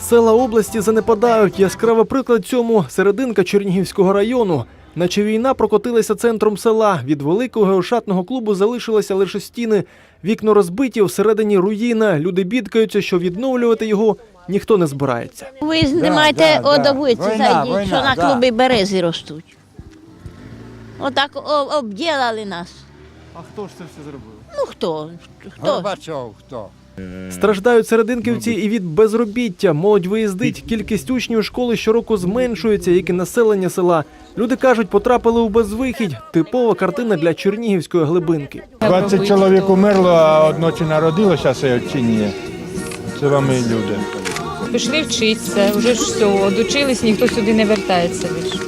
Села області занепадають. Яскравий приклад цьому серединка Чернігівського району. Наче війна прокотилася центром села. Від великого геошатного клубу залишилися лише стіни. Вікно розбиті, всередині руїна. Люди бідкаються, що відновлювати його ніхто не збирається. Ви знімаєте да, да. зайдіть, війна, що на да. клубі берези ростуть. Отак обділили нас. А хто ж це все зробив? Ну хто? Хто? Горбачов хто? Страждають серединківці і від безробіття. Молодь виїздить. Кількість учнів школи щороку зменшується, як і населення села. Люди кажуть, потрапили у безвихідь. Типова картина для чернігівської глибинки. 20 чоловік умерло, а одночі народилося чи ні. Це вам і люди. Пішли вчитися, вже ж все, одучились, ніхто сюди не вертається більше.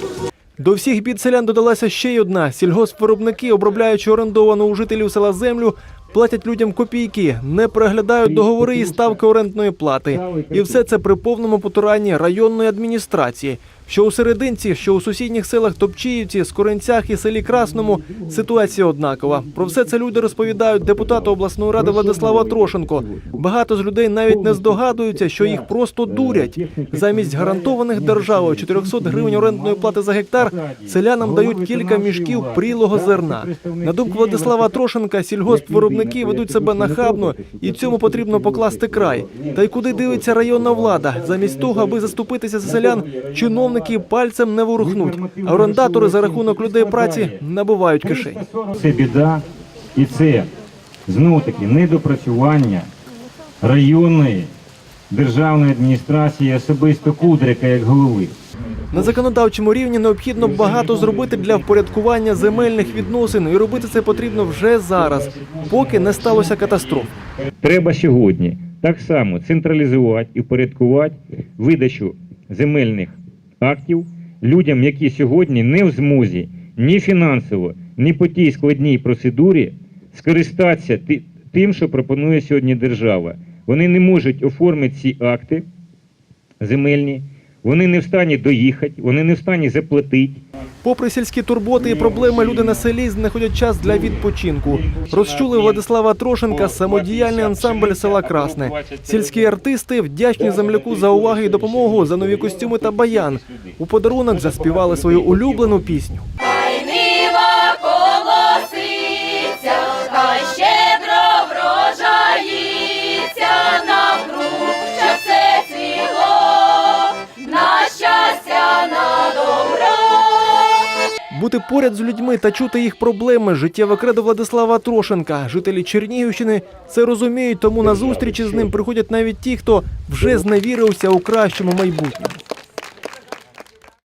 До всіх бід селян додалася ще й одна. Сільгоспвиробники, обробляючи орендовану у жителів села землю, платять людям копійки, не переглядають договори і ставки орендної плати. І все це при повному потуранні районної адміністрації. Що у серединці, що у сусідніх селах Топчіївці, Скоренцях і селі Красному ситуація однакова. Про все це люди розповідають депутату обласної ради Владислава Трошенко. Багато з людей навіть не здогадуються, що їх просто дурять. Замість гарантованих державою 400 гривень орендної плати за гектар селянам дають кілька мішків прілого зерна. На думку Владислава Трошенка, сільгоспвиробники ведуть себе нахабно, і цьому потрібно покласти край. Та й куди дивиться районна влада? Замість того, аби заступитися за селян, чиновники пальцем не ворухнуть. Орендатори за рахунок людей праці набувають кишень. Це біда і це знову таки недопрацювання районної державної адміністрації, особисто Кудрика як голови. На законодавчому рівні необхідно багато зробити для впорядкування земельних відносин, і робити це потрібно вже зараз, поки не сталося катастроф. Треба сьогодні так само централізувати і впорядкувати видачу земельних актів людям, які сьогодні не в змозі ні фінансово, ні по тій складній процедурі скористатися ти- тим, що пропонує сьогодні держава. Вони не можуть оформити ці акти земельні, вони не в стані доїхати, вони не в стані заплатити. Попри сільські турботи і проблеми, люди на селі знаходять час для відпочинку. Розчули Владислава Трошенка самодіяльний ансамбль села Красне. Сільські артисти вдячні земляку за увагу і допомогу, за нові костюми та баян. У подарунок заспівали свою улюблену пісню. Щоб все цвіло, на щастя, на добро. Бути поряд з людьми та чути їх проблеми життєве кредо Владислава Трошенка. Жителі Чернігівщини це розуміють, тому на зустрічі з ним приходять навіть ті, хто вже зневірився у кращому майбутньому.